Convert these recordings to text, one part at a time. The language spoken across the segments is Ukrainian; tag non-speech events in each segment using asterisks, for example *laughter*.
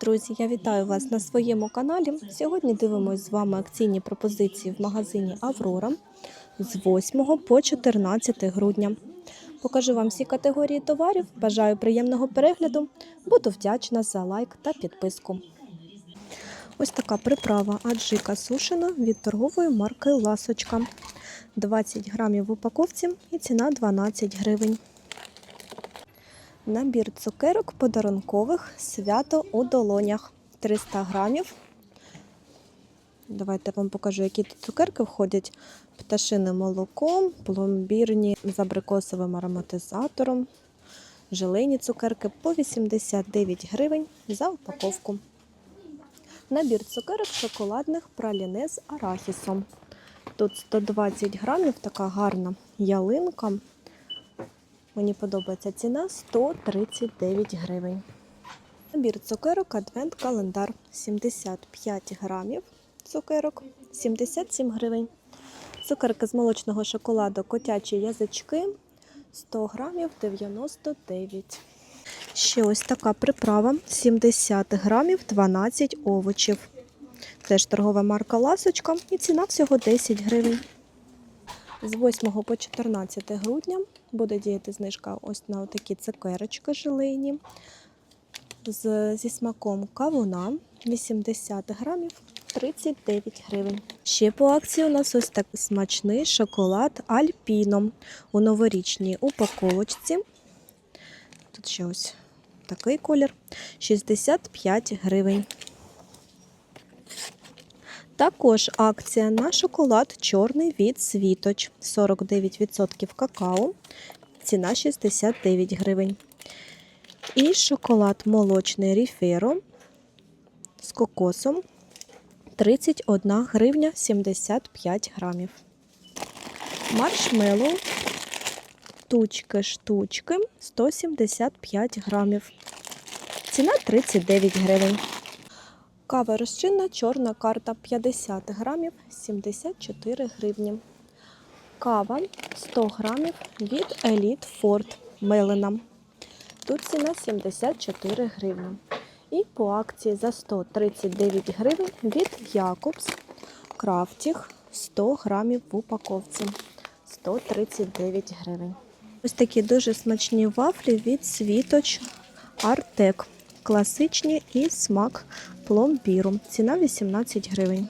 Друзі, я вітаю вас на своєму каналі. Сьогодні дивимося з вами акційні пропозиції в магазині Аврора з 8 по 14 грудня. Покажу вам всі категорії товарів. Бажаю приємного перегляду. Буду вдячна за лайк та підписку. Ось така приправа аджика сушена від торгової марки Ласочка. 20 грамів в упаковці і ціна 12 гривень. Набір цукерок подарункових свято у долонях 300 грамів. Давайте вам покажу, які тут цукерки входять: пташине молоко, пломбірні з абрикосовим ароматизатором, желейні цукерки по 89 гривень за упаковку. Набір цукерок шоколадних праліне з арахісом. Тут 120 грамів, така гарна ялинка. Мені подобається ціна 139 гривень. Набір цукерок Адвент календар 75 грамів цукерок 77 гривень. Цукерки з молочного шоколаду котячі язички 100 грамів 99. Ще ось така приправа 70 грамів 12 овочів. Теж торгова марка Ласочка і ціна всього 10 гривень. З 8 по 14 грудня буде діяти знижка ось на такі цукерочки желейні з, зі смаком кавуна 80 грамів 39 гривень. Ще по акції у нас ось такий смачний шоколад Альпіно у новорічній упаковочці. Тут ще ось такий колір 65 гривень. Також акція на шоколад чорний від світоч 49% какао. Ціна 69 гривень. І шоколад молочний Ріферо з кокосом 31 гривня 75 грамів. Маршмеллоу тучки-штучки 175 грамів. Ціна 39 гривень. Кава розчинна чорна карта 50 грамів 74 гривні. Кава 100 грамів від Elite Ford Мелена. Тут ціна 74 гривні. І по акції за 139 гривень від Якобс Крафтіх 100 грамів в упаковці. 139 гривень. Ось такі дуже смачні вафлі від Світоч Артек. Класичні і смак пломбіру. Ціна 18 гривень.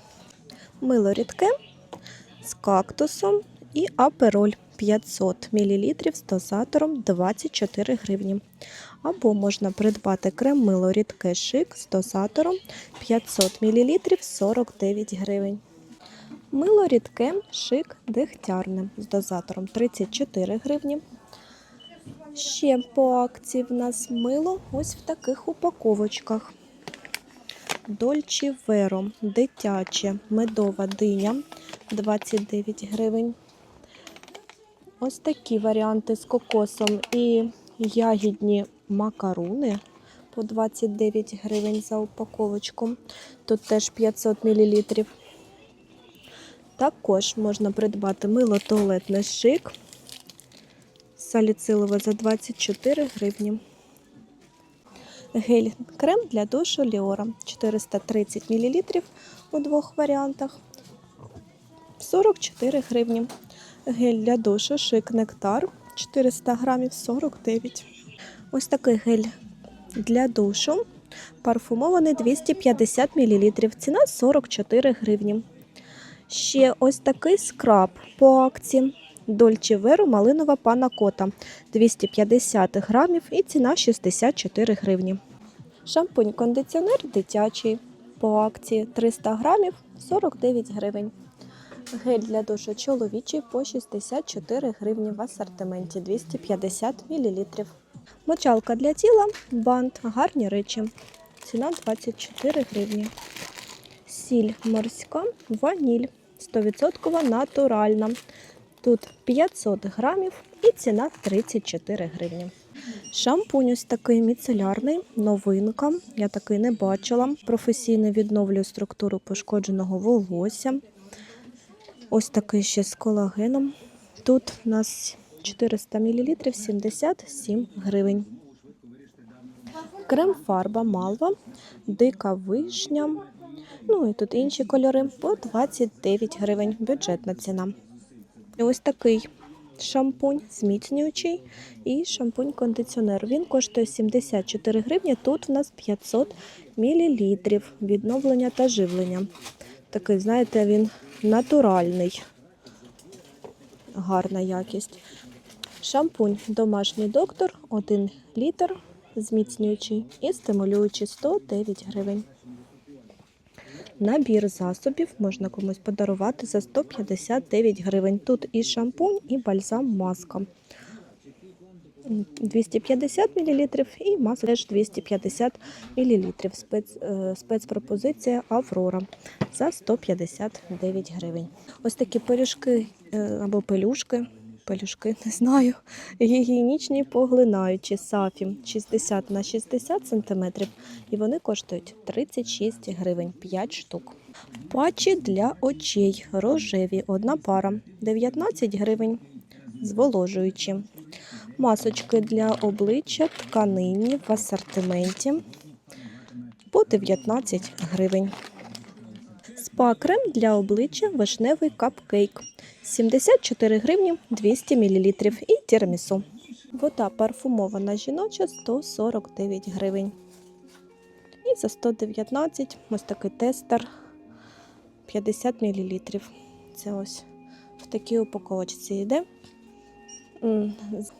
Мило рідке з кактусом і апероль 500 мл з дозатором 24 гривні. Або можна придбати крем мило рідке шик з дозатором 500 мл 49 гривень. Мило рідке шик дегтярне з дозатором 34 гривні. Ще по акції в нас мило ось в таких упаковочках. Дольчі Веро, дитяче, медова диня 29 гривень. Ось такі варіанти з кокосом і ягідні макаруни по 29 гривень за упаковочку. Тут теж 500 мл. Також можна придбати мило туалетний шик саліцилове за 24 гривні. Гель крем для душу Ліора 430 мл у двох варіантах 44 гривні. Гель для душу шик нектар 400 грамів 49. Ось такий гель для душу парфумований 250 мл. Ціна 44 гривні. Ще ось такий скраб по акції. Дольче Веру малинова пана кота 250 грамів і ціна 64 гривні. Шампунь-кондиціонер дитячий по акції 300 грамів 49 гривень. Гель для душу чоловічий по 64 гривні в асортименті 250 мл. Мочалка для тіла, бант, гарні речі. Ціна 24 гривні. Сіль морська, ваніль 100% натуральна. Тут 500 грамів і ціна 34 гривні. Шампунь ось такий міцелярний, новинка. Я такий не бачила. Професійно відновлює структуру пошкодженого волосся. Ось такий ще з колагеном. Тут у нас 400 мл 77 гривень. Крем-фарба малва, дика вишня. Ну і тут інші кольори по 29 гривень. Бюджетна ціна. Ось такий шампунь зміцнюючий і шампунь-кондиціонер. Він коштує 74 гривні. Тут в нас 500 мл відновлення та живлення. Такий, знаєте, він натуральний. Гарна якість. Шампунь домашній доктор 1 літр, зміцнюючий і стимулюючий 109 гривень. Набір засобів можна комусь подарувати за 159 гривень. Тут і шампунь, і бальзам маска. 250 мл і маска теж 250 мл. Спец, е, спецпропозиція Аврора за 159 гривень. Ось такі пиріжки е, або пелюшки. Пелюшки, *laughs* не знаю. Гігієнічні поглинаючі сафі 60 на 60 см. І вони коштують 36 гривень 5 штук. Патчі для очей рожеві, одна пара 19 гривень. Зволожуючі. Масочки для обличчя тканині в асортименті по 19 гривень. Спа-крем для обличчя вишневий капкейк 74 гривні 200 мл і тірамісу. Вода парфумована жіноча 149 гривень. І за 119 ось такий тестер 50 мл. Це ось в такій упаковочці йде.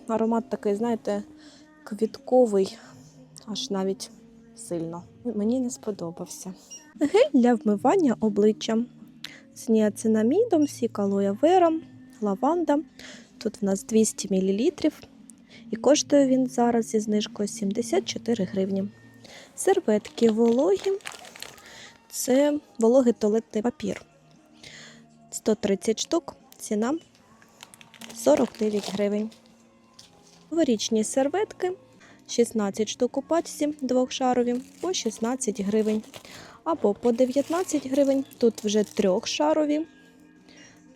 Аромат такий, знаєте, квітковий, аж навіть сильно. Мені не сподобався. Гель для вмивання обличчя з ніацинамідом, сік алоє вера, лаванда. Тут в нас 200 мл. І коштує він зараз зі знижкою 74 гривні. Серветки вологі. Це вологий туалетний папір. 130 штук. Ціна 49 гривень. Новорічні серветки 16 штук у пачці двохшарові по 16 гривень. Або по 19 гривень. Тут вже трьохшарові.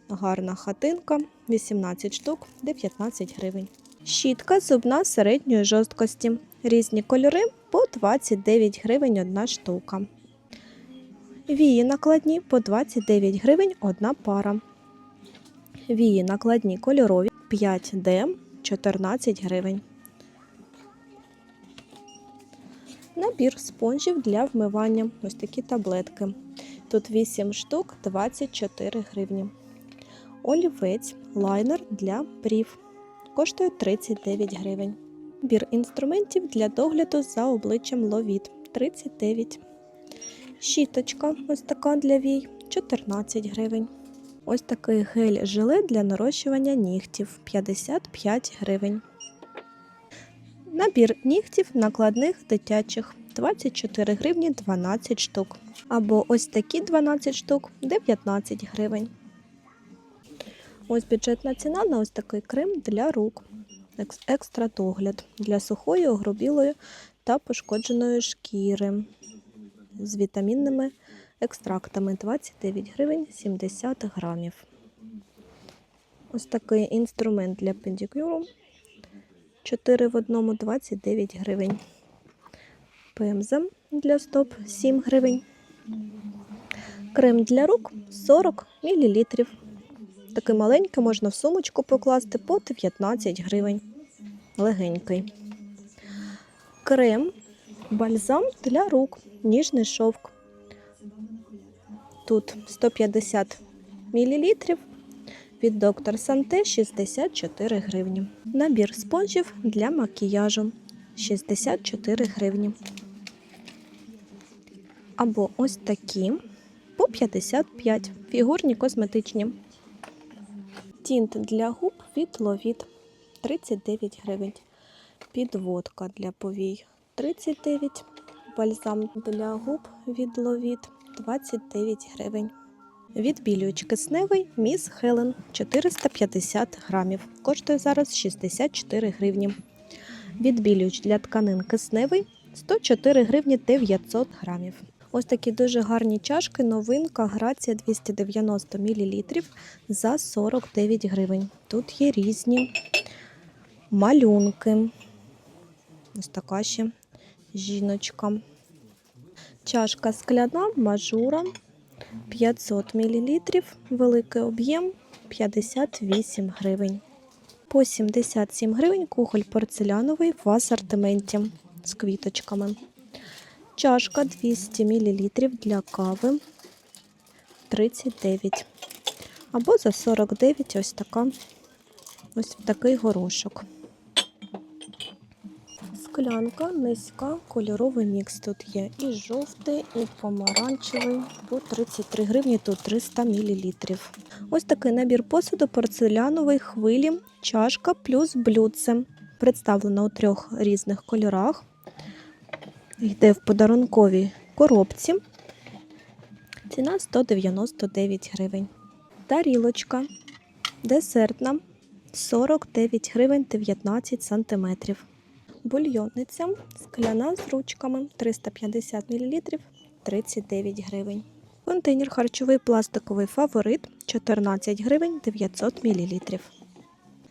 Гарна хатинка 18 штук 19 гривень. Щітка зубна середньої жорсткості. Різні кольори по 29 гривень одна штука. Вії накладні по 29 гривень одна пара. Вії накладні кольорові 5D 14 гривень. Набір спонжів для вмивання. Ось такі таблетки. Тут 8 штук 24 гривні. Олівець лайнер для брів. Коштує 39 гривень. Набір інструментів для догляду за обличчям ловіт 39. Щіточка ось така для вій 14 гривень. Ось такий гель-жиле для нарощування нігтів 55 гривень. Набір нігтів накладних дитячих 24 гривні 12 штук. Або ось такі 12 штук 19 гривень. Ось бюджетна ціна на ось такий крем для рук. Екстра догляд для сухої, огрубілої та пошкодженої шкіри з вітамінними екстрактами 29 гривень 70 грамів. Ось такий інструмент для педикюру 4 в одному 29 гривень. Пемза для стоп 7 гривень. Крем для рук 40 мл. Такий маленький можна в сумочку покласти по 19 гривень. Легенький. Крем, бальзам для рук, ніжний шовк. Тут 150 мл. Від доктор Санте 64 гривні. Набір спонжів для макіяжу 64 гривні. Або ось такі по 55 фігурні косметичні. Тінт для губ від Ловіт 39 гривень. Підводка для повій 39. Бальзам для губ від Ловіт 29 гривень. Відбілювач кисневий Міс Хелен 450 грамів. Коштує зараз 64 гривні. Відбілювач для тканин кисневий 104 гривні 900 грамів. Ось такі дуже гарні чашки. Новинка Грація 290 мл за 49 гривень. Тут є різні малюнки. Ось така ще жіночка. Чашка скляна мажура 500 мл, великий об'єм 58 гривень. По 77 гривень кухоль порцеляновий в асортименті з квіточками. Чашка 200 мл для кави 39. Або за 49 ось така ось такий горошок. Склянка низька, кольоровий мікс тут є. І жовтий, і помаранчевий. По 33 гривні, тут 300 мл. Ось такий набір посуду порцеляновий хвилі, чашка плюс блюдце. Представлено у трьох різних кольорах. Йде в подарунковій коробці. Ціна 199 гривень. Тарілочка десертна 49 гривень 19 сантиметрів. Бульйонниця скляна з ручками 350 мл 39 гривень. Контейнер харчовий пластиковий фаворит 14 гривень 900 мл.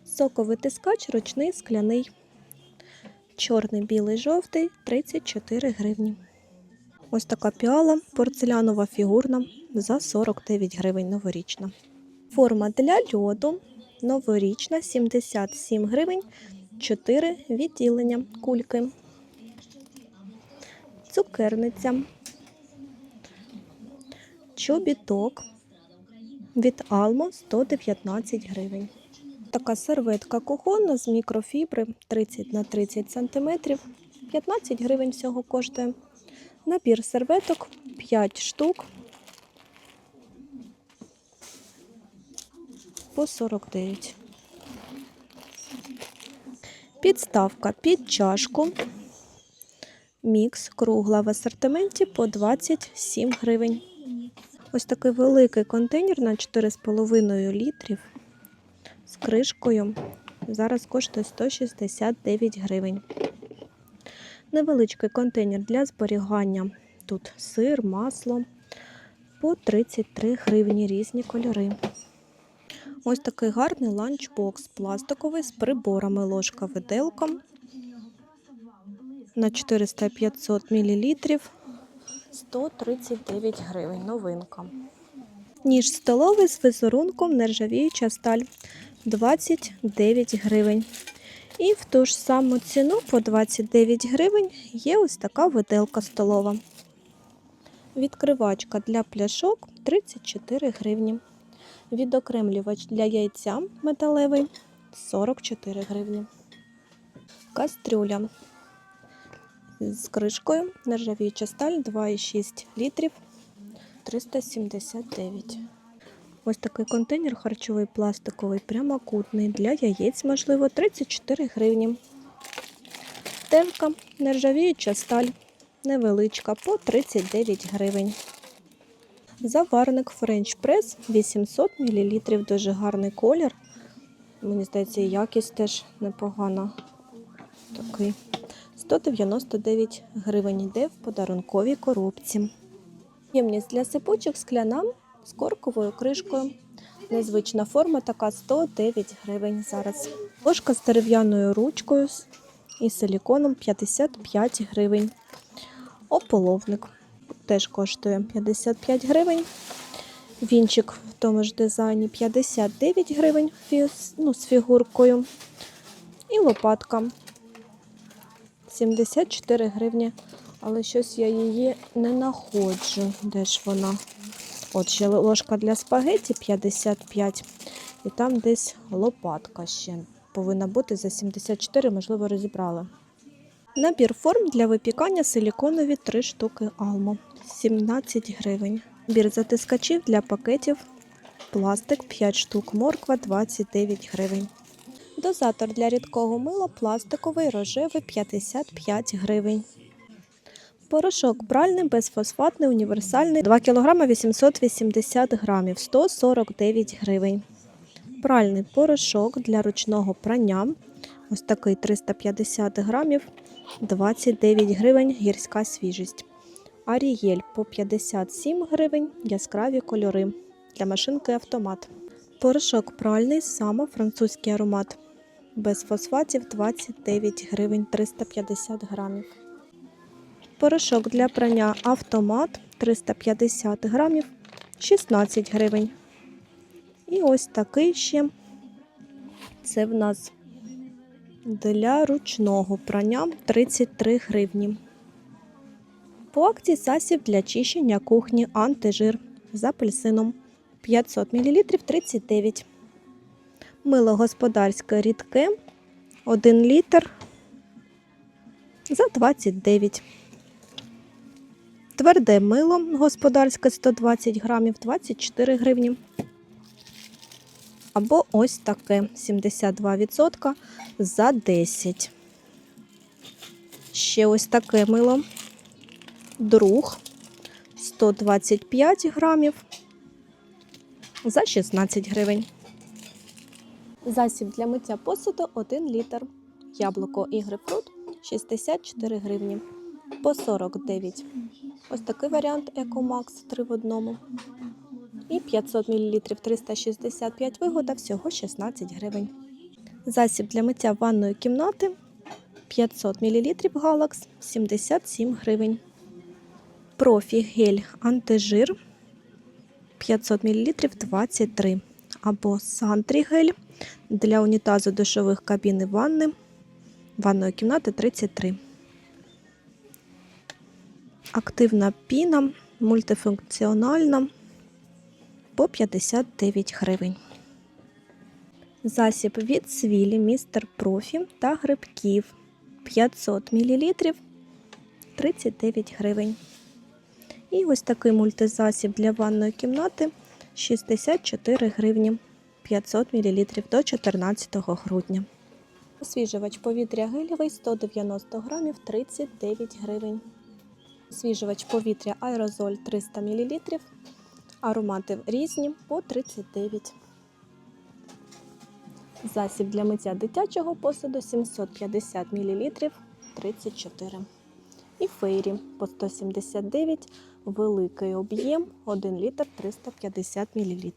Соковий тискач ручний скляний. Чорний, білий, жовтий 34 гривні. Ось така піала порцелянова фігурна за 49 гривень новорічна. Форма для льоду новорічна 77 гривень 4 відділення кульки. Цукерниця. Чобіток від Алмо 119 гривень. Така серветка кухонна з мікрофібри 30 на 30 см. 15 гривень всього коштує. Набір серветок 5 штук по 49. Підставка під чашку. Мікс кругла в асортименті по 27 гривень. Ось такий великий контейнер на 4,5 літрів з кришкою. Зараз коштує 169 гривень. Невеличкий контейнер для зберігання. Тут сир, масло по 33 гривні різні кольори. Ось такий гарний ланчбокс пластиковий з приборами ложка виделка на 400-500 мл 139 гривень. Новинка. Ніж столовий з візерунком нержавіюча сталь 29 гривень. І в ту ж саму ціну по 29 гривень є ось така виделка столова. Відкривачка для пляшок 34 гривні. Відокремлювач для яйця металевий 44 гривні. Кастрюля з кришкою нержавіюча сталь 2,6 літрів 379. Ось такий контейнер харчовий пластиковий, прямокутний для яєць, можливо, 34 гривні. Темка нержавіюча сталь невеличка по 39 гривень. Заварник French Press 800 мл. Дуже гарний колір. Мені здається, якість теж непогана. Такий. 199 гривень йде в подарунковій коробці. Ємність для сипучок скляна з корковою кришкою. Незвична форма така 109 гривень зараз. Ложка з дерев'яною ручкою і силіконом 55 гривень. Ополовник теж коштує 55 гривень. Вінчик в тому ж дизайні 59 гривень ну, з фігуркою. І лопатка 74 гривні. Але щось я її не знаходжу. Де ж вона? От ще ложка для спагеті 55. І там десь лопатка ще повинна бути за 74, можливо, розібрали. Набір форм для випікання силіконові 3 штуки Алмо 17 гривень. Набір затискачів для пакетів пластик 5 штук, морква 29 гривень. Дозатор для рідкого мила пластиковий рожевий 55 гривень. Порошок пральний безфосфатний універсальний 2 кг 880 грамів 149 гривень. Пральний порошок для ручного прання. Ось такий 350 грамів 29 гривень гірська свіжість. Арієль по 57 гривень яскраві кольори для машинки автомат. Порошок пральний саме французький аромат. Без фосфатів 29 гривень 350 грамів. Порошок для прання автомат 350 грамів 16 гривень. І ось такий ще. Це в нас для ручного прання 33 гривні. По акції засіб для чищення кухні антижир з апельсином 500 мл 39. Мило господарське рідке 1 літр за 29. Тверде мило господарське 120 грамів 24 гривні. Або ось таке 72% за 10. Ще ось таке мило. Друг 125 грамів за 16 гривень. Засіб для миття посуду 1 літр. Яблуко і грейпфрут 64 гривні по 49. Ось такий варіант Екомакс 3 в одному. І 500 мл 365 вигода всього 16 гривень. Засіб для миття ванної кімнати 500 мл Галакс 77 гривень. Профі гель антижир 500 мл 23. Або Сантрі гель для унітазу душових кабін і ванни ванної кімнати 33. Активна піна, мультифункціональна по 59 гривень. Засіб від свілі містер профі та грибків 500 мл 39 гривень. І ось такий мультизасіб для ванної кімнати 64 гривні 500 мл до 14 грудня. Освіжувач повітря гелєвий 190 грамів 39 гривень. Освіжувач повітря аерозоль 300 мл. Аромати різні по 39. Засіб для миття дитячого посуду 750 мл 34. І фейрі по 179 великий об'єм 1 літр 350 мл.